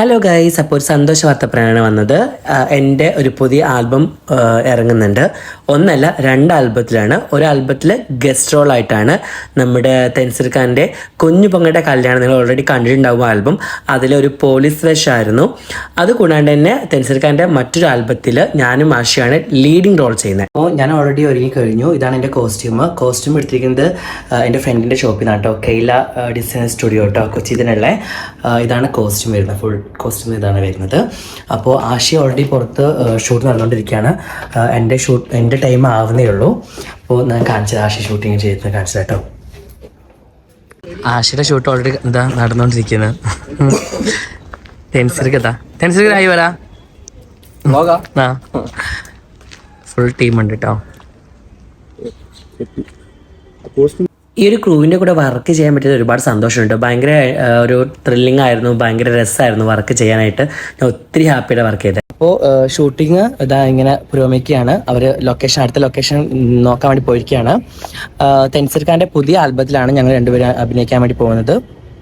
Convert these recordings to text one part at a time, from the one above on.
Hello guys അപ്പോൾ ഒരു സന്തോഷ വാർത്ത പറയാനാണ് വന്നത് എന്റെ ഒരു പുതിയ ആൽബം ഇറങ്ങുന്നുണ്ട്. ഒന്നല്ല രണ്ട് ആൽബത്തിലാണ്. ഒരു ആൽബത്തിൽ ഗസ്റ്റ് റോൾ ആയിട്ടാണ് നമ്മുടെ തെൻസിർ ഖാന്റെ കുഞ്ഞു പൊങ്ങയുടെ കല്യാണം നിങ്ങൾ ഓൾറെഡി കണ്ടിട്ടുണ്ടാവും ആൽബം. അതിലൊരു പോലീസ് വേഷമായിരുന്നു അതുകൂടാണ്ട് തന്നെ തെൻസിർ ഖാന്റെ മറ്റൊരു ആൽബത്തിൽ ഞാനും ആശയാണ് ലീഡിങ് റോൾ ചെയ്യുന്നത്. അപ്പോൾ ഞാൻ ഓൾറെഡി ഒരുങ്ങി കഴിഞ്ഞു ഇതാണ് എന്റെ കോസ്റ്റ്യൂം കോസ്റ്റ്യൂം എടുത്തിരിക്കുന്നത് എന്റെ ഫ്രണ്ടിന്റെ ഷോപ്പിൽ നിന്നാണ് കേട്ടോ. ഡിസൈൻ സ്റ്റുഡിയോ കേട്ടോ കൊച്ചി ഇതിനുള്ള ഇതാണ് കോസ്റ്റ്യൂം വരുന്നത് ഫുൾ കോസ്റ്റ്യൂം ഇതാണ് വരുന്നത്. അപ്പോൾ ആശി ഓൾറെഡി പുറത്ത് ഷൂട്ട് നടന്നുകൊണ്ടിരിക്കുകയാണ് എന്റെ ഷൂട്ട് എന്റെ ടൈം ആവുന്നേ ഉള്ളൂ. അപ്പോൾ ഞാൻ കാണിച്ചത് ആശി ഷൂട്ടിങ് ചെയ്യുന്നത് കാണിച്ചത് കേട്ടോ. ആശയുടെ ഷൂട്ട് ഓൾറെഡി എന്താ നടന്നുകൊണ്ടിരിക്കുന്നത് ടെൻസിർക്ക് എന്താ ടെൻസിർക്ക് ആയി വരാ. ആ. ഫുൾ ടീം ഉണ്ട് കേട്ടോ. ഈ ഒരു ക്രൂവിന്റെ കൂടെ വർക്ക് ചെയ്യാൻ പറ്റിയത് ഒരുപാട് സന്തോഷമുണ്ട്. ഭയങ്കര ഒരു ത്രില്ലിംഗ് ആയിരുന്നു ഭയങ്കര രസമായിരുന്നു വർക്ക് ചെയ്യാനായിട്ട്. ഞാൻ ഒത്തിരി ഹാപ്പിയുടെ വർക്ക് ചെയ്തത് അപ്പോൾ ഷൂട്ടിങ് ഇതാ ഇങ്ങനെ പുരോഗമിക്കുകയാണ്. അവർ ലൊക്കേഷൻ അടുത്ത ലൊക്കേഷൻ നോക്കാൻ വേണ്ടി പോയിരിക്കുകയാണ്. തെൻസിർ ഖാന്റെ പുതിയ ആൽബത്തിലാണ് ഞങ്ങൾ രണ്ടുപേരും അഭിനയിക്കാൻ വേണ്ടി പോകുന്നത്.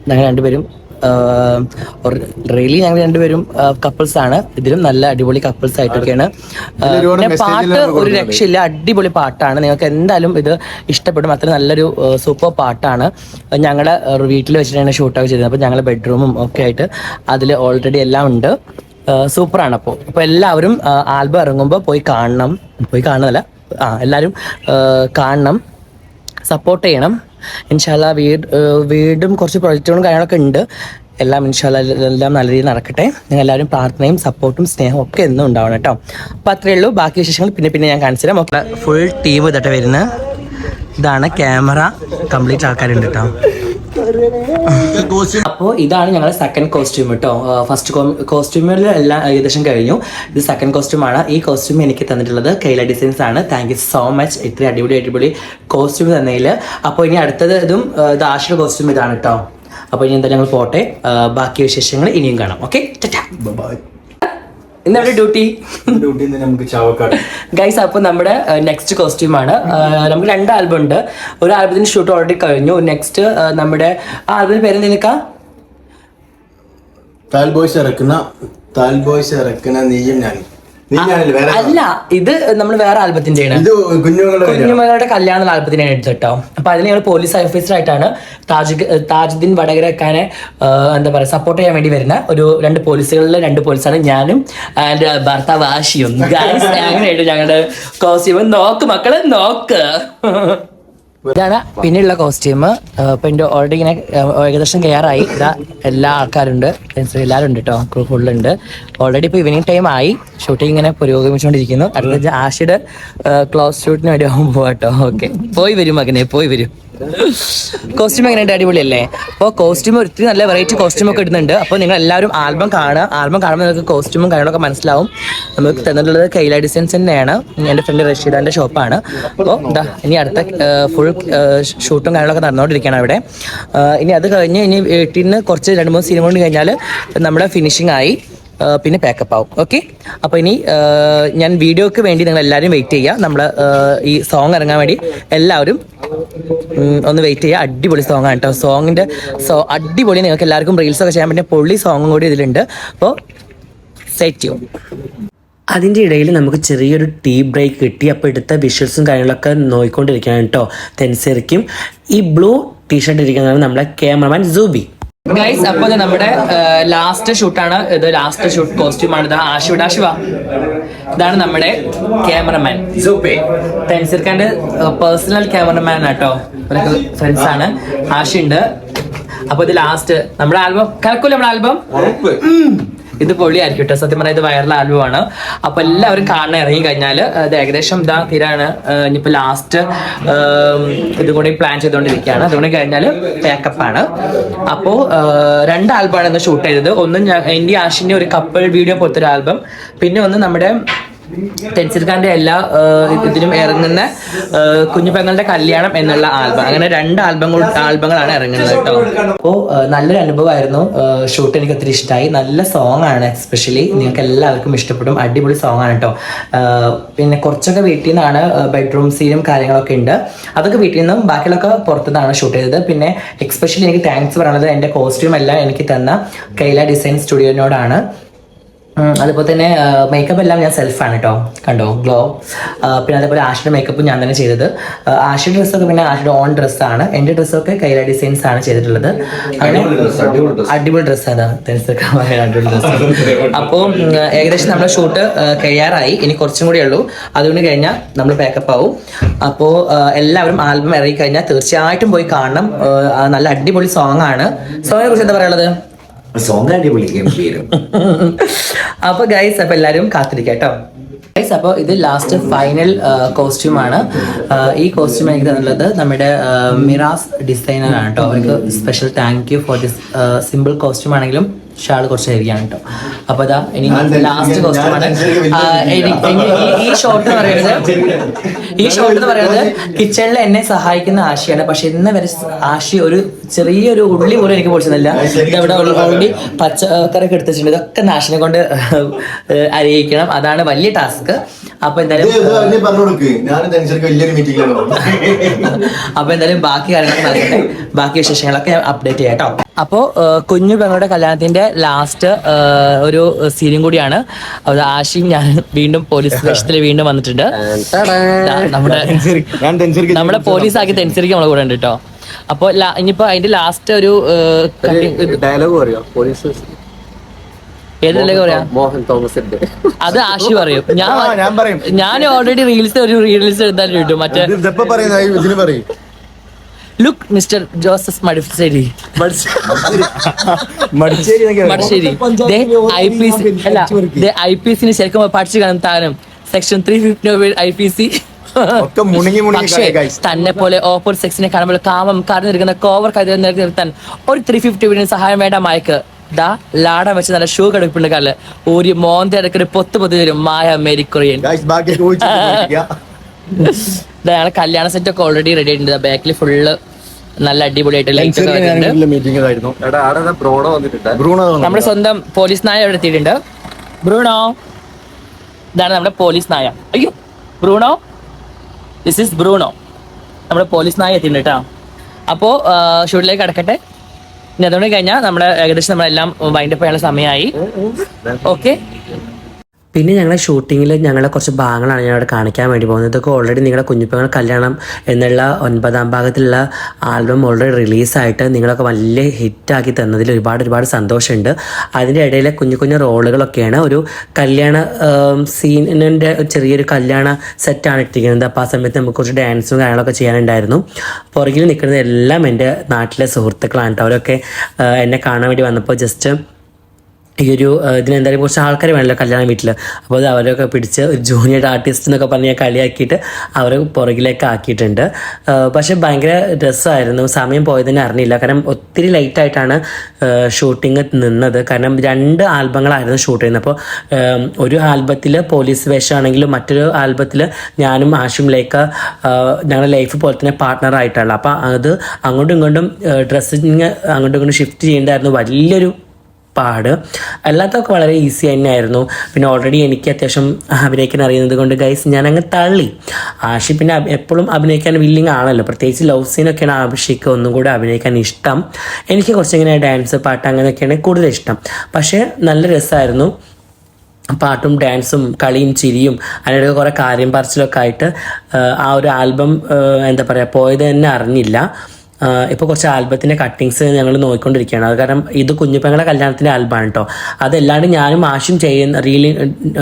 ഞങ്ങൾ രണ്ടുപേരും റിയലി ഞങ്ങൾ രണ്ടുപേരും കപ്പിൾസ് ആണ്. ഇതിലും നല്ല അടിപൊളി കപ്പിൾസ് ആയിട്ടൊക്കെയാണ്. പിന്നെ പാട്ട് ഒരു രക്ഷയില്ല അടിപൊളി പാട്ടാണ്. നിങ്ങൾക്ക് എന്തായാലും ഇത് ഇഷ്ടപ്പെടും. അത്ര നല്ലൊരു സൂപ്പർ പാട്ടാണ്. ഞങ്ങളുടെ വീട്ടിൽ വെച്ചിട്ടാണ് ഷൂട്ടൊക്കെ ചെയ്തത്. അപ്പോൾ ഞങ്ങളുടെ ബെഡ്റൂമും ഒക്കെ ആയിട്ട് അതിൽ ഓൾറെഡി എല്ലാം ഉണ്ട്. സൂപ്പറാണ് അപ്പോൾ അപ്പോൾ എല്ലാവരും ആൽബം ഇറങ്ങുമ്പോൾ പോയി കാണണം. പോയി കാണുന്നതല്ല ആ എല്ലാവരും കാണണം. സപ്പോർട്ട് ചെയ്യണം. ഇൻഷാല്ല വീട് വീടും കുറച്ച് പ്രൊജക്റ്റുകളും കാര്യങ്ങളൊക്കെ ഉണ്ട്. എല്ലാം ഇൻഷാല്ല എല്ലാം നല്ല രീതിയിൽ നടക്കട്ടെ. നിങ്ങൾ എല്ലാവരും പ്രാർത്ഥനയും സപ്പോർട്ടും സ്നേഹവും ഒക്കെ എന്നും ഉണ്ടാവണം കേട്ടോ. അപ്പോൾ അത്രയേ ഉള്ളൂ. ബാക്കി വിശേഷങ്ങൾ പിന്നെ പിന്നെ ഞാൻ കാണിച്ചു തരാം. ഫുൾ ടീം ഇതട്ടെ വരുന്നത്. ഇതാണ് ക്യാമറ കംപ്ലീറ്റ് ആൾക്കാരുണ്ട് കേട്ടോ. അപ്പോൾ ഇതാണ് ഞങ്ങളുടെ സെക്കൻഡ് കോസ്റ്റ്യൂം കേട്ടോ ഫസ്റ്റ് കോസ്റ്റ്യൂമിൽ എല്ലാം ഏകദേശം കഴിഞ്ഞു. ഇത് സെക്കൻഡ് കോസ്റ്റ്യൂം ആണ്. ഈ കോസ്റ്റ്യൂം എനിക്ക് തന്നിട്ടുള്ളത് കൈല ഡിസൈൻസ് ആണ്. താങ്ക് യു സോ മച്ച് ഇത്ര അടിപൊളി അടിപൊളി കോസ്റ്റ്യൂം തന്നതിൽ അപ്പോൾ ഇനി അടുത്തത് ഇതും ഇത് ആഷിയുടെ കോസ്റ്റ്യൂം ഇതാണ് കേട്ടോ അപ്പോൾ ഇനി എന്തായാലും ഞങ്ങൾ പോട്ടെ. ബാക്കി വിശേഷങ്ങൾ ഇനിയും കാണാം. ഓക്കെ ഇന്നവിടെ ഡ്യൂട്ടി? ഡ്യൂട്ടി നമുക്ക് ചാവക്കാട്. ഗൈസ് അപ്പോൾ നമ്മുടെ നെക്സ്റ്റ് കോസ്റ്റ്യൂം ആണ്. നമുക്ക് രണ്ട് ആൽബം ഉണ്ട്. ഒരു ആൽബത്തിന് ഷൂട്ട് ഓൾറെഡി കഴിഞ്ഞു. നെക്സ്റ്റ് നമ്മുടെ ആ ആൽബത്തിന് പേര് നിൽക്കാം താൽ ബോയ്സ് ഇറക്കുന്ന താൽ ബോയ്സ് ഇറക്കുന്ന നീയും ഞാനും. അല്ല ഇത് നമ്മൾ വേറെ ആൽബത്തിന്റെ. കുഞ്ഞുമകളുടെ കല്യാണ. ആൽബത്തിനാണ് എടുത്തത് കേട്ടോ. അപ്പൊ അതിന് ഞങ്ങൾ പോലീസ് ഓഫീസറായിട്ടാണ് താജ് താജുദ്ദീൻ വടകരക്കാനെ എന്താ പറയുക സപ്പോർട്ട് ചെയ്യാൻ വേണ്ടി വരുന്ന ഒരു രണ്ട് പോലീസുകളിലെ രണ്ട് പോലീസാണ് ഞാനും ആൻഡ് ഭർത്താവ് ആഷിയും. ഗൈസ് അങ്ങനെയായിട്ട് ഞങ്ങളുടെ കോസ്റ്റ്യൂം നോക്ക് മക്കളെ നോക്ക്. ഇതാണ് പിന്നെയുള്ള കോസ്റ്റ്യൂം ഇപ്പൊ എന്റെ ഓൾറെഡി ഇങ്ങനെ ഏകദേശം കെയറായി ഇതാ എല്ലാ ആൾക്കാരുണ്ട്. എല്ലാവരും ഉണ്ട് കേട്ടോ ക്രൂ ഫുള്ളുണ്ട് ഓൾറെഡി ഇപ്പൊ ഈവനിങ് ടൈം ആയി. ഷൂട്ടിംഗ് ഇങ്ങനെ പുരോഗമിച്ചുകൊണ്ടിരിക്കുന്നു. അടുത്ത ആശയുടെ ക്ലോസ് ഷൂട്ടിന് വേണ്ടി ആവുമ്പോ പോവാട്ടോ ഓക്കെ പോയി വരും മകനെ പോയി വരും. കോസ്റ്റ്യൂം എങ്ങനെയുണ്ട് അടിപൊളിയല്ലേ? അപ്പോൾ കോസ്റ്റ്യൂം ഒത്തിരി നല്ല വെറൈറ്റി കോസ്റ്റ്യൂം ഒക്കെ ഇടുന്നുണ്ട്. അപ്പോൾ നിങ്ങൾ എല്ലാവരും ആൽബം കാണുക. ആൽബം കാണുമ്പോൾ നിങ്ങൾക്ക് കോസ്റ്റ്യൂമും കാര്യങ്ങളൊക്കെ മനസ്സിലാവും. നമുക്ക് തന്നിട്ടുള്ളത് കൈല ഡിസൈൻസ് തന്നെയാണ്. എന്റെ ഫ്രണ്ട് റഷീദാന്റെ ഷോപ്പാണ് അപ്പോൾ ഇതാ ഇനി അടുത്ത ഫുൾ ഷൂട്ടും കാര്യങ്ങളൊക്കെ നടന്നുകൊണ്ടിരിക്കുകയാണ് അവിടെ. ഇനി അത് കഴിഞ്ഞ് ഇനി വീട്ടിൽ നിന്ന് കുറച്ച് രണ്ട് മൂന്ന് സിനിമ കൊണ്ട് കഴിഞ്ഞാൽ നമ്മുടെ ഫിനിഷിംഗ് ആയി. പിന്നെ പാക്കപ്പ് ആവും. ഓക്കെ അപ്പോൾ ഇനി ഞാൻ വീഡിയോക്ക് വേണ്ടി നിങ്ങൾ എല്ലാവരും വെയിറ്റ് ചെയ്യുക നമ്മൾ ഈ സോങ് ഇറങ്ങാൻ വേണ്ടി എല്ലാവരും ഒന്ന് വെയിറ്റ് ചെയ്യുക അടിപൊളി സോങ് ആണ് കേട്ടോ സോങ്ങിന്റെ സോ അടിപൊളി നിങ്ങൾക്ക് എല്ലാവർക്കും റീൽസ് ഒക്കെ ചെയ്യാൻ പറ്റിയ പൊള്ളി സോങ്ങും കൂടി ഇതിലുണ്ട്. അപ്പോൾ സെറ്റ് ചെയ്യും അതിന്റെ ഇടയിൽ നമുക്ക് ചെറിയൊരു ടീ ബ്രേക്ക് കിട്ടി. അപ്പോൾ എടുത്ത വിഷ്വൽസും കാര്യങ്ങളൊക്കെ നോക്കിക്കൊണ്ടിരിക്കുകയാണ് കേട്ടോ തെൻസെറിക്കും ഈ ബ്ലൂ ടീഷർട്ട് ഇരിക്കുന്നതാണ് നമ്മളെ ക്യാമറമാൻ സൂബി ഗൈസ് അപ്പോൾ നമ്മുടെ ലാസ്റ്റ് ഷൂട്ടാണ് ഇത് ലാസ്റ്റ് ഷൂട്ട് കോസ്റ്റ്യൂം ആണ്. ഇത് ആശിവ ആശിവ. ഇതാണ് നമ്മുടെ ക്യാമറമാൻ തെൻസിർ ഖാന്റെ പേഴ്സണൽ ക്യാമറമാൻ ആട്ടോ. ഇവരൊക്കെ ഫ്രണ്ട്സ് ആണ്. ആശുണ്ട് അപ്പൊ ഇത് ലാസ്റ്റ് നമ്മുടെ ആൽബം കറക്കൂല നമ്മുടെ ആൽബം ഇത് പൊളിയായിരിക്കും കേട്ടോ. സത്യം പറഞ്ഞാൽ ഇത് വൈറൽ ആൽബം ആണ്. അപ്പൊ എല്ലാവരും കാണാൻ ഇറങ്ങി കഴിഞ്ഞാൽ ഇത് ഏകദേശം ഇതാ തീരാണ്. ഇനിയിപ്പോ ലാസ്റ്റ് ഇതും കൂടി പ്ലാൻ ചെയ്തുകൊണ്ടിരിക്കുകയാണ് അതുകൊണ്ട് കഴിഞ്ഞാൽ പാക്കപ്പ് ആണ്. അപ്പോൾ രണ്ട് ആൽബമാണ് ഇന്ന് ഷൂട്ട് ചെയ്തത്. ഒന്ന് എന്റെ ആഷിന്റെ ഒരു കപ്പിൾ വീഡിയോ പോലത്തെ ഒരു ആൽബം പിന്നെ ഒന്ന് നമ്മുടെ ഖാന്റെ എല്ലാ ഇതിലും ഇറങ്ങുന്ന കുഞ്ഞു പെങ്ങളുടെ കല്യാണം എന്നുള്ള ആൽബം. അങ്ങനെ രണ്ട് ആൽബങ്ങൾ ആൽബങ്ങളാണ് ഇറങ്ങുന്നത് കേട്ടോ. അപ്പോൾ നല്ലൊരു അനുഭവമായിരുന്നു. ഷൂട്ട് എനിക്ക് ഒത്തിരി ഇഷ്ടമായി നല്ല സോങ് ആണ് എസ്പെഷ്യലി നിങ്ങൾക്ക് എല്ലാവർക്കും ഇഷ്ടപ്പെടും. അടിപൊളി സോങ് ആണ് കേട്ടോ. പിന്നെ കുറച്ചൊക്കെ വീട്ടിൽ നിന്നാണ് ബെഡ്റൂം സീനും കാര്യങ്ങളൊക്കെ ഉണ്ട്. അതൊക്കെ വീട്ടിൽ നിന്നും ബാക്കിയുള്ളൊക്കെ പുറത്തുനിന്നാണ് ഷൂട്ട് ചെയ്തത്. പിന്നെ എക്സ്പെഷ്യലി എനിക്ക് താങ്ക്സ് പറയുന്നത് എന്റെ കോസ്റ്റ്യൂം എല്ലാം എനിക്ക് തന്ന കൈല ഡിസൈൻ സ്റ്റുഡിയോനോടാണ് അതുപോലെ തന്നെ മേക്കപ്പ് എല്ലാം ഞാൻ സെൽഫാണ് കേട്ടോ കണ്ടോ ഗ്ലോ പിന്നെ അതേപോലെ ആഷിയുടെ മേക്കപ്പ് ഞാൻ തന്നെ ചെയ്തത്. ആഷിയുടെ ഡ്രസ്സൊക്കെ പിന്നെ ആഷിയുടെ ഓൺ ഡ്രസ്സാണ് എന്റെ ഡ്രസ്സൊക്കെ കൈല ഡിസൈൻസ് ആണ് ചെയ്തിട്ടുള്ളത്. അങ്ങനെ അടിപൊളി ഡ്രസ്സാണ് അടിപൊളി അപ്പോൾ ഏകദേശം നമ്മുടെ ഷൂട്ട് കഴിയാറായി. ഇനി കുറച്ചും കൂടി ഉള്ളൂ. അതുകൊണ്ട് കഴിഞ്ഞാൽ നമ്മൾ പാക്കപ്പ് ആവും. അപ്പോൾ എല്ലാവരും ആൽബം ഇറങ്ങി കഴിഞ്ഞാൽ തീർച്ചയായിട്ടും പോയി കാണണം. നല്ല അടിപൊളി സോങ് ആണ്. സോങ്ങിനെ കുറിച്ച് എന്താ പറയാനുള്ളത്? സോങ് അടിപൊളി ഗംഭീരം അപ്പൊ ഗൈസ് അപ്പൊ എല്ലാരും കാത്തിരിക്കട്ടോ കേട്ടോ. ഗൈസ് അപ്പോൾ ഇത് ലാസ്റ്റ് ഫൈനൽ കോസ്റ്റ്യൂം ആണ്. ഈ കോസ്റ്റ്യൂം എനിക്ക് തന്നുള്ളത് നമ്മുടെ മിറാസ് ഡിസൈനർ ആണ് കേട്ടോ. അവർക്ക് special thank you for this simple costume ആണെങ്കിലും ഷാൾ കുറച്ച് ഹെവിയാണ് കേട്ടോ അപ്പൊ അതാ ഇനി ലാസ്റ്റ് കോസ്റ്റ്യൂമാണ് ഈ- ഷോട്ട് എന്ന് പറയുന്നത് ഈ ഷോട്ട് എന്ന് പറയുന്നത് കിച്ചണിൽ എന്നെ സഹായിക്കുന്ന ആശയാണ്. പക്ഷെ ഇന്ന് വരെ ആശി ഒരു ചെറിയൊരു ഉള്ളി പോലും എനിക്ക് പൊളിച്ചതല്ല ഇതവിടെ ഓൾറെഡി പച്ചക്കറിയൊക്കെ എടുത്ത് വെച്ചിട്ടുണ്ട് ഇതൊക്കെ നാശിനെ കൊണ്ട് അറിയിക്കണം അതാണ് വലിയ ടാസ്ക്. അപ്പൊ എന്തായാലും അപ്പൊ എന്തായാലും ബാക്കി കാര്യങ്ങൾ ബാക്കി വിശേഷങ്ങളൊക്കെ അപ്ഡേറ്റ് ചെയ്യാം കേട്ടോ അപ്പോ കുഞ്ഞു പെങ്ങളുടെ കല്യാണത്തിന്റെ ലാസ്റ്റ് ഒരു സീനും കൂടിയാണ്. അത് ആശയും ഞാൻ വീണ്ടും പോലീസ് വേഷത്തിൽ വീണ്ടും വന്നിട്ടുണ്ട്. നമ്മുടെ നമ്മുടെ പോലീസ് ആക്കി തെൻസരിക്ക് നമ്മളെ കൂടെ ഉണ്ട് കേട്ടോ അപ്പൊ ഇനിയിപ്പോ അതിന്റെ ലാസ്റ്റ് ഒരു ഡയലോഗ് പറയോ? പോലീസ് ഏതിലൊക്കെ പറയാ? മോഹൻ തോമസ് അത് ആശി പറയും. ഞാൻ. ഞാൻ ഓൾറെഡി റീൽസ് ഒരു റീൽസ് എടുത്താലും കിട്ടും മറ്റേ ഇതെപ്പോ പറയുന്ന ഇതിന് പറയും look mister Joseph Madisseri Madisseri I P C അല്ല ഐ പി സിന് ശരിക്കും പഠിച്ചു കാണും താരം. Section three fifty I P C പക്ഷേ. തന്നെ പോലെ ഓപ്പർ സെക്സിനെ കാണുമ്പോൾ കാമം കറന്നിരിക്കുന്ന കോവർ കരുതി നിർത്താൻ ഒരു ത്രീ ഫിഫ്റ്റി വീടിന് സഹായം വേണ്ട മയക്ക് ദാ ലാടം വെച്ച് നല്ല ഷൂ കടുപ്പിണ്ട് കാൽ ഒരു മോന്ത ഇടയ്ക്ക് ഒരു പൊത്ത് പൊത്തി വരും മായ മേരി കൊറിയൻ ഞങ്ങളെ കല്യാണ സെറ്റ് ഒക്കെ ഓൾറെഡി റെഡി ആയിട്ടുണ്ട്. ബാക്കിൽ ഫുള്ള് നല്ല അടിപൊളിയായിട്ട് ലൈറ്റ് ഒക്കെ വരുന്നുണ്ട് നമ്മുടെ സ്വന്തം പോലീസ് നായ അവിടെ എത്തിയിട്ടുണ്ട്. ബ്രൂണോ? ഇതാണ് നമ്മുടെ പോലീസ് നായ. അയ്യോ ബ്രൂണോ? This is Bruno. നമ്മുടെ പോലീസ് നായ എത്തിയിട്ടുണ്ട് കേട്ടോ. അപ്പോൾ ഷൂട്ടിലേക്ക് കിടക്കട്ടെ. ഇനി അതുകൊണ്ട് കഴിഞ്ഞാൽ നമ്മുടെ ഏകദേശം നമ്മളെല്ലാം വൈൻഡപ്പ് ചെയ്യാനുള്ള സമയമായി. ഓക്കെ പിന്നെ ഞങ്ങളെ ഷൂട്ടിങ്ങിൽ ഞങ്ങളെ കുറച്ച് ഭാഗങ്ങളാണ് ഞാൻ അവിടെ കാണിക്കാൻ വേണ്ടി പോകുന്നത്. ഇതൊക്കെ ഓൾറെഡി നിങ്ങളുടെ കുഞ്ഞുപ്പങ്ങൾ കല്യാണം എന്നുള്ള ഒൻപതാം ഭാഗത്തിലുള്ള ആൽബം ഓൾറെഡി റിലീസായിട്ട് നിങ്ങളൊക്കെ വലിയ ഹിറ്റാക്കി തന്നതിൽ ഒരുപാട് ഒരുപാട് സന്തോഷമുണ്ട്. അതിന്റെ ഇടയിലെ കുഞ്ഞു കുഞ്ഞു റോളുകളൊക്കെയാണ് ഒരു കല്യാണ സീനിന്റെ ചെറിയൊരു കല്യാണ സെറ്റാണ് ഇട്ടിരിക്കുന്നത്. അപ്പോൾ ആ സമയത്ത് നമുക്ക് കുറച്ച് ഡാൻസും കാര്യങ്ങളൊക്കെ ചെയ്യാനുണ്ടായിരുന്നു. പുറകിൽ നിൽക്കുന്നത് എല്ലാം എന്റെ നാട്ടിലെ സുഹൃത്തുക്കളാണ് കേട്ടോ അവരൊക്കെ എന്നെ കാണാൻ വേണ്ടി വന്നപ്പോൾ ജസ്റ്റ് ഈ ഒരു ഇതിന് ഇതിനെന്തായാലും കുറച്ച് ആൾക്കാർ വേണമല്ലോ കല്യാണ വീട്ടിൽ അപ്പോൾ അത് അവരൊക്കെ പിടിച്ച് ഒരു ജൂനിയർ ആർട്ടിസ്റ്റ് എന്നൊക്കെ പറഞ്ഞ് കളിയാക്കിയിട്ട് അവരെ പുറകിലേക്ക് ആക്കിയിട്ടുണ്ട്. പക്ഷെ ഭയങ്കര രസമായിരുന്നു സമയം പോയതിനെ അറിഞ്ഞില്ല. കാരണം ഒത്തിരി ലൈറ്റായിട്ടാണ് ഷൂട്ടിങ് നിന്നത്. കാരണം രണ്ട് ആൽബങ്ങളായിരുന്നു ഷൂട്ട് ചെയ്യുന്നത്. അപ്പോൾ ഒരു ആൽബത്തിൽ പോലീസ് വേഷമാണെങ്കിലും മറ്റൊരു ആൽബത്തിൽ ഞാനും ആഷും ലേക്ക് ഞങ്ങളുടെ ലൈഫ് പോലെ തന്നെ പാർട്ട്ണറായിട്ടുള്ള അപ്പോൾ അത് അങ്ങോട്ടും ഇങ്ങോട്ടും ഡ്രസ്സിങ് അങ്ങോട്ടും ഇങ്ങോട്ടും ഷിഫ്റ്റ് ചെയ്യേണ്ടായിരുന്നു വലിയൊരു പാട്. അല്ലാത്തതൊക്കെ വളരെ ഈസി തന്നെയായിരുന്നു. പിന്നെ ഓൾറെഡി എനിക്ക് അത്യാവശ്യം അഭിനയിക്കാൻ അറിയുന്നത് കൊണ്ട് ഗൈസ് ഞാൻ അങ്ങ് തള്ളി. ആഷി പിന്നെ എപ്പോഴും അഭിനയിക്കാൻ വില്ലിങ് ആണല്ലോ. പ്രത്യേകിച്ച് ലവ് സീനൊക്കെയാണ് ആഷിക്ക് ഒന്നും കൂടെ അഭിനയിക്കാൻ ഇഷ്ടം. എനിക്ക് കുറച്ചിങ്ങനെ ഡാൻസ് പാട്ട് അങ്ങനെയൊക്കെയാണ് കൂടുതൽ ഇഷ്ടം. പക്ഷേ നല്ല രസമായിരുന്നു. പാട്ടും ഡാൻസും കളിയും ചിരിയും അതിനിടയ്ക്ക് കുറേ കാര്യം പറച്ചിലൊക്കെ ആയിട്ട് ആ, ഒരു ആൽബം എന്താ പറയുക പോയത് തന്നെ അറിഞ്ഞില്ല. ഇപ്പോൾ കുറച്ച് ആൽബത്തിന്റെ കട്ടിങ്സ് ഞങ്ങൾ നോക്കിക്കൊണ്ടിരിക്കുകയാണ്. അത് കാരണം ഇത് കുഞ്ഞുപ്പെങ്ങളുടെ കല്യാണത്തിന്റെ ആൽബമാണ് കേട്ടോ. അതല്ലാണ്ട് ഞാനും ആശും ചെയ്യുന്ന റീലി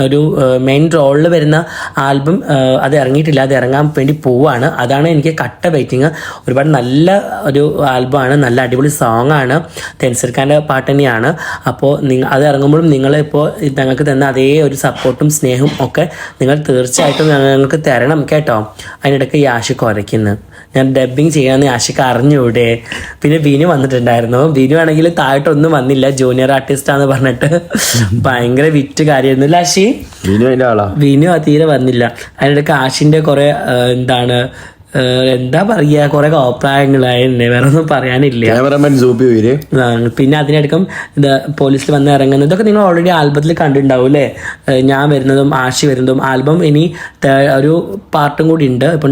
ഒരു മെയിൻ റോളിൽ വരുന്ന ആൽബം അത് ഇറങ്ങിയിട്ടില്ല അത് ഇറങ്ങാൻ വേണ്ടി പോവാണ്. അതാണ് എനിക്ക് കട്ട വെയിറ്റിങ് ഒരുപാട് നല്ല ഒരു ആൽബമാണ് നല്ല അടിപൊളി സോങ് ആണ്. തെൻസർ പാട്ട് തന്നെയാണ്. അപ്പോൾ നിങ്ങൾ അത് ഇറങ്ങുമ്പോഴും നിങ്ങളിപ്പോൾ ഞങ്ങൾക്ക് തന്ന അതേ ഒരു സപ്പോർട്ടും സ്നേഹവും ഒക്കെ നിങ്ങൾ തീർച്ചയായിട്ടും ഞങ്ങൾക്ക് തരണം കേട്ടോ. അതിനിടയ്ക്ക് ഈ ആശ കുറയ്ക്കുന്നു ഞാൻ ഡബിങ് ചെയ്യാന്ന് ആശിക്ക് അറിഞ്ഞൂടെ? പിന്നെ വിനു വന്നിട്ടുണ്ടായിരുന്നു. വിനു ആണെങ്കിൽ താഴോട്ടൊന്നും വന്നില്ല. ജൂനിയർ ആർട്ടിസ്റ്റ് ആന്ന് പറഞ്ഞിട്ട് ഭയങ്കര വിറ്റ് കാര്യമായിരുന്നു. അല്ലേ വിനു ആ തീരെ വന്നില്ല. അതിനിടയ്ക്ക് ആഷിന്റെ കുറെ എന്താണ് എന്താ പറയാ കുറെ കോപ്രായങ്ങളായിരുന്നു വേറെ ഒന്നും പറയാനില്ല. പിന്നെ അതിനടക്കം ഇത് പോലീസിൽ വന്ന് ഇറങ്ങുന്നത് ഇതൊക്കെ നിങ്ങൾ ഓൾറെഡി ആൽബത്തിൽ കണ്ടിട്ടുണ്ടാവും അല്ലേ? ഞാൻ വരുന്നതും ആഷി വരുന്നതും ആൽബം ഇനി ഒരു പാർട്ടും കൂടി ഉണ്ട്. ഇപ്പം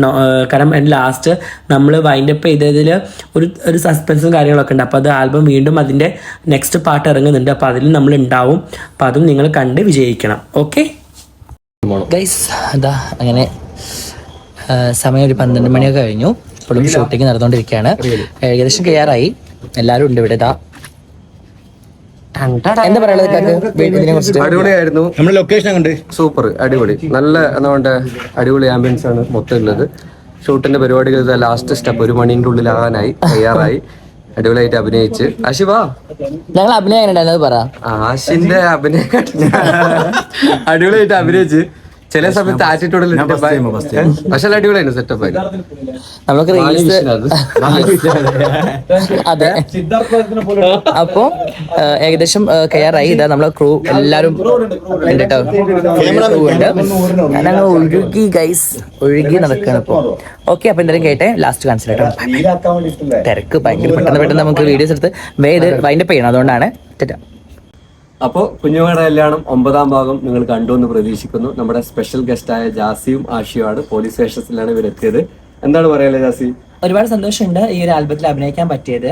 കാരണം എന്റെ ലാസ്റ്റ് നമ്മൾ വൈൻഡപ്പ് ചെയ്തതിൽ ഒരു ഒരു സസ്പെൻസും കാര്യങ്ങളൊക്കെ ഉണ്ട്. അപ്പോൾ അത് ആൽബം വീണ്ടും അതിന്റെ നെക്സ്റ്റ് പാർട്ട് ഇറങ്ങുന്നുണ്ട്. അപ്പോൾ അതിൽ നമ്മൾ ഉണ്ടാവും. അപ്പോൾ അതും നിങ്ങൾ കണ്ട് വിജയിക്കണം. ഓക്കെ ഗൈസ് അതാ അങ്ങനെ സമയം ഒരു പന്ത്രണ്ട് മണിയൊക്കെ കഴിഞ്ഞു. ഇപ്പോഴും ഷൂട്ടിംഗ് നടന്നുകൊണ്ടിരിക്കുകയാണ്. ഏകദേശം ക്ലിയറായി. എല്ലാവരും ഉണ്ട് ഇവിടെ. ഇതാ എന്താ പറയുള്ളത് ഇക്കാക്ക് അടിപൊളിയായിരുന്നു. നമ്മുടെ ലൊക്കേഷൻ കണ്ട് സൂപ്പർ അടിപൊളി. നല്ല എന്താ അടിപൊളി ആംബിയൻസ് ആണ് മൊത്തം ഉള്ളത്. ഷൂട്ടിന്റെ പരിപാടികൾ ലാസ്റ്റ് സ്റ്റെപ്പ് ഒരു മണിന്റെ ഉള്ളിൽ ആകാനായി തയ്യാറായി. അടിപൊളിയായിട്ട് അഭിനയിച്ച്. ആശിവാ. ഞങ്ങൾ അഭിനയം പറ. ആശിന്റെ അഭിനയം അടിപൊളിയായിട്ട് അഭിനയിച്ച്. ചില സമയത്ത് ആറ്റിറ്റ്യൂഡിൽ പക്ഷെ അടിപൊളിയായിരുന്നു സെറ്റപ്പ് നമുക്ക് റീൽസ് അതെ. അപ്പോ ഏകദേശം കയ്യാറായി ഇതാ നമ്മളെ ക്രൂ എല്ലാരും കേട്ടോ. ക്രൂ ഉണ്ട് ഞാനങ്ങ് ഒഴുകി ഗൈസ് ഒഴുകി നടക്കുകയാണ് ഇപ്പൊ. ഓക്കെ അപ്പൊ എന്തായാലും കേട്ടെ. ലാസ്റ്റ് കാണിച്ചു കേട്ടോ. തിരക്ക് ഭയങ്കര പെട്ടെന്ന് പെട്ടെന്ന് നമുക്ക് വീഡിയോസ് എടുത്ത് വൈൻഡപ്പ് ചെയ്യണം. അതുകൊണ്ടാണ്. തെറ്റാ അപ്പോ കുഞ്ഞുങ്ങളുടെ കല്യാണം ഒമ്പതാം ഭാഗം നിങ്ങൾ കണ്ടു എന്ന് പ്രതീക്ഷിക്കുന്നു. നമ്മുടെ സ്പെഷ്യൽ ഗസ്റ്റായ ജാസിയും ആഷിയുമാണ് പോലീസ് സ്റ്റേഷനിലാണ് ഇവരെത്തിയത്. എന്താണ് പറയാലേ ജാസി? ഒരുപാട് സന്തോഷമുണ്ട് ഈ ഒരു ആൽബത്തിൽ അഭിനയിക്കാൻ പറ്റിയത്.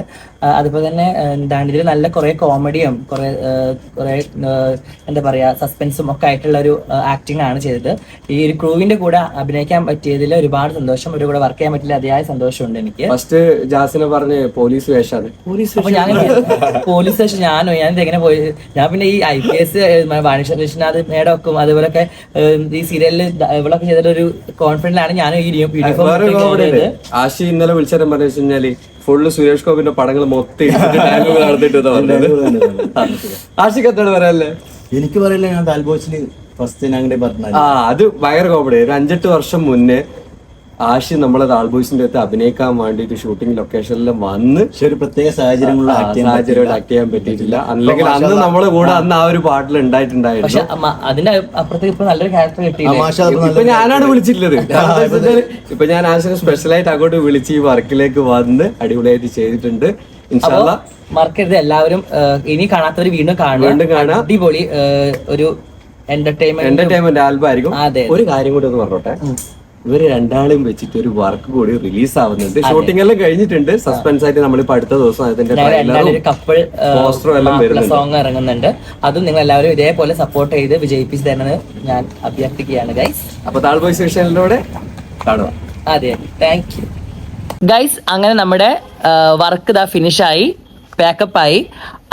അതുപോലെ തന്നെ എന്താണ് ഇതിൽ നല്ല കുറെ കോമഡിയും കുറെ കുറേ എന്താ പറയാ സസ്പെൻസും ഒക്കെ ആയിട്ടുള്ള ഒരു ആക്ടിംഗ് ആണ് ചെയ്തത്. ഈ ഒരു ക്രൂവിന്റെ കൂടെ അഭിനയിക്കാൻ പറ്റിയതിൽ ഒരുപാട് സന്തോഷം. ഒരു കൂടെ വർക്ക് ചെയ്യാൻ പറ്റില്ല അതിയായ സന്തോഷമുണ്ട് എനിക്ക്. ഫസ്റ്റ് ജാസിനെ പറഞ്ഞ് പോലീസ് വേഷാണ്. പോലീസ് ഞാൻ പോലീസ് വേഷം ഞാനോ ഞാൻ എങ്ങനെ പോയി? ഞാൻ പിന്നെ ഈ ഐ പി എസ് വാണിജ്യനാഥ് മേഡമൊക്കെ അതുപോലൊക്കെ ഈ സീരിയലിൽ ഇവളൊക്കെ ചെയ്തിട്ടൊരു കോൺഫിഡന്റ് ആണ് ഞാൻ ഈ യൂണിഫോം ഇന്നലെ വിളിച്ചാലും പറഞ്ഞു വെച്ച് കഴിഞ്ഞാൽ ഫുള്ള് സുരേഷ് ഗോപിന്റെ പടങ്ങൾ മൊത്തം ഇതാ വന്നത് ആഷിക്ക് എന്താണ് പറയാല്ലേ എനിക്ക് പറയില്ല ഞാൻ താൽബോസിന് ഫസ്റ്റ് ഞാൻ അങ്ങോട്ട് പറഞ്ഞു ആ അത് ഭയങ്കര കോമഡി ഒരു അഞ്ചെട്ട് വർഷം മുന്നേ ആഷി നമ്മളെ ആൾബോയ്സിന്റെ അടുത്ത് അഭിനയിക്കാൻ വേണ്ടിയിട്ട് ഷൂട്ടിംഗ് ലൊക്കേഷനിലും വന്ന് പക്ഷെ ഒരു പ്രത്യേക സാഹചര്യങ്ങളിൽ ആക്ട് ചെയ്യാൻ പറ്റിയിട്ടില്ല. അല്ലെങ്കിൽ അന്ന് നമ്മളെ കൂടെ അന്ന് ആ ഒരു പാട്ടിൽ ഉണ്ടായിട്ടുണ്ടായിരുന്നു. അതിന്റെ അപ്പുറത്തേക്ക് ഇപ്പൊ നല്ലൊരു ക്യാരക്ടർ കിട്ടി ഇപ്പൊ ഞാനാണ് വിളിച്ചിട്ടുള്ളത്. ഇപ്പൊ ഞാൻ ആശിനെ സ്പെഷ്യലായിട്ട് അങ്ങോട്ട് വിളിച്ച് ഈ വർക്കിലേക്ക് വന്ന് അടിപൊളിയായിട്ട് ചെയ്തിട്ടുണ്ട്. ഇൻഷാല്ല മറക്കരുത് എല്ലാവരും ഇനി കാണാത്തവർ വീണ്ടും കാണുക. അടിപൊളി ഒരു എന്റർടൈൻമെന്റ് എന്റർടൈൻമെന്റ് ആൽബം ആയിരിക്കും. ഒരു കാര്യം കൂടി ഒന്ന് പറഞ്ഞോട്ടെ? ഇവർ രണ്ടാളും വെച്ചിട്ട് ഒരു വർക്ക് കൂടി റിലീസ് ആവുന്നുണ്ട്. ഷൂട്ടിംഗ് എല്ലാം കഴിഞ്ഞിട്ടുണ്ട്. സസ്പെൻസ് ആയിട്ട് നമ്മൾ ഇപ്പൊ അടുത്ത ദിവസം അതിന്റെ കപ്പിൾ പോസ്റ്ററും എല്ലാം വരുന്നുണ്ട്. സോങ് ഇറങ്ങുന്നുണ്ട്. അതും നിങ്ങൾ എല്ലാവരും ഇതേപോലെ സപ്പോർട്ട് ചെയ്ത് വിജയിപ്പിച്ച് തരണമെന്ന് ഞാൻ അഭ്യർത്ഥിക്കുകയാണ് ഗൈസ് അപ്പൊ താഴ്ബോയ് സ്റ്റേഷനിലൂടെ കാണുക. അതെ. താങ്ക് യു ഗൈസ് അങ്ങനെ നമ്മുടെ വർക്ക് ഇതാ ഫിനിഷായി പാക്കപ്പ് ആയി.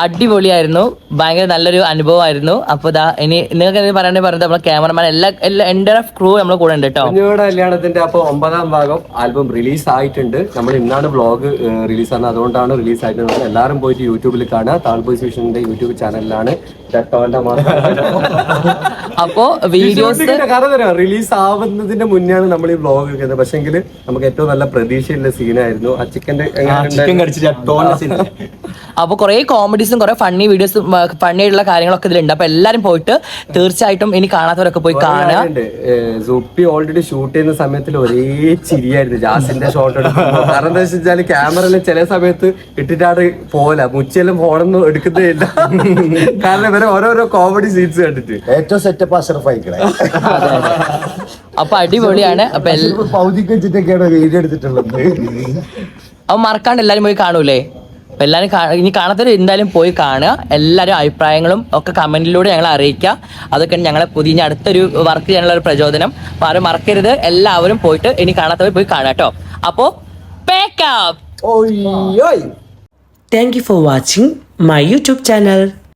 അടിപൊളിയായിരുന്നു. ഭയങ്കര നല്ലൊരു അനുഭവമായിരുന്നു. അപ്പൊ ഇതാ ഇനി നിങ്ങൾക്ക് എന്തെങ്കിലും പറയണേ പറഞ്ഞത് നമ്മളെ ക്യാമറമാൻ എല്ലാ എല്ലാ എന്റെ ക്രൂ നമ്മളെ കൂടെ ഉണ്ട് കേട്ടോ. കുഞ്ഞുങ്ങളുടെ കല്യാണത്തിന്റെ അപ്പൊ ഒമ്പതാം ഭാഗം ആൽബം റിലീസ് ആയിട്ടുണ്ട്. നമ്മൾ ഇന്നാണ് ബ്ലോഗ് റിലീസ് ആണ് അതുകൊണ്ടാണ് റിലീസ് ആയിട്ടുള്ളത്. എല്ലാവരും പോയിട്ട് യൂട്യൂബിൽ കാണുക. താൾബോയ് സ്റ്റേഷന്റെ യൂട്യൂബ് ചാനലിലാണ് അപ്പോ വീഡിയോസ് റിലീസ് ആവുന്നതിന്റെ മുന്നെയാണ് നമ്മൾ ഈ വ്ലോഗ് എടുക്കുന്നത് പക്ഷെങ്കിൽ നമുക്ക് ഏറ്റവും നല്ല പ്രതീക്ഷയുള്ള സീനായിരുന്നു. ആ ചിക്കന്റെ അപ്പൊ കുറെ കോമഡീസും കുറെ ഫണ്ണി വീഡിയോസും ഫണ്ണി ആയിട്ടുള്ള കാര്യങ്ങളൊക്കെ ഇതിലുണ്ട്. അപ്പൊ എല്ലാരും പോയിട്ട് തീർച്ചയായിട്ടും ഇനി കാണാത്തവരൊക്കെ പോയി കാണാൻ സുപ്പി ഓൾറെഡി ഷൂട്ട് ചെയ്യുന്ന സമയത്തിൽ ഒരേ ചിരിയായിരുന്നു. ജാസിന്റെ ഷോട്ട് എടുക്കുമ്പോൾ കാരണം എന്താ വെച്ചാൽ ക്യാമറയിൽ ചില സമയത്ത് ഇട്ടിട്ടാണ് പോല മുച്ചെല്ലാം ഫോണൊന്നും എടുക്കുന്നേ ഇല്ല. കാരണം ഇവരെ ഓരോരോ കോമഡി സീൻസ് കണ്ടിട്ട്. ഏറ്റവും സെറ്റപ്പ് അഷറഫ് ആയിക്കണേ അപ്പൊ അടിപൊളിയാണ്. അപ്പൊ എൽ- പൗതിക്ക് വെച്ചിട്ടൊക്കെയാണ് വീഡിയോ എടുത്തിട്ടുള്ളത്. അപ്പൊ മറക്കാണ്ട് എല്ലാരും പോയി കാണൂലേ? എല്ലാരും ഇനി കാണാത്തവർ എന്തായാലും പോയി കാണുക. എല്ലാവരും അഭിപ്രായങ്ങളും ഒക്കെ കമന്റിലൂടെ ഞങ്ങളെ അറിയിക്കുക. അതൊക്കെ ഞങ്ങളെ പുതിയ അടുത്തൊരു വർക്ക് ചെയ്യാനുള്ള ഒരു പ്രചോദനം. അപ്പൊ ആരും മറക്കരുത്. എല്ലാവരും പോയിട്ട് ഇനി കാണാത്തവർ പോയി കാണുക കേട്ടോ. അപ്പോ പാക്കപ്പ് ഓയ് thank you for watching my YouTube channel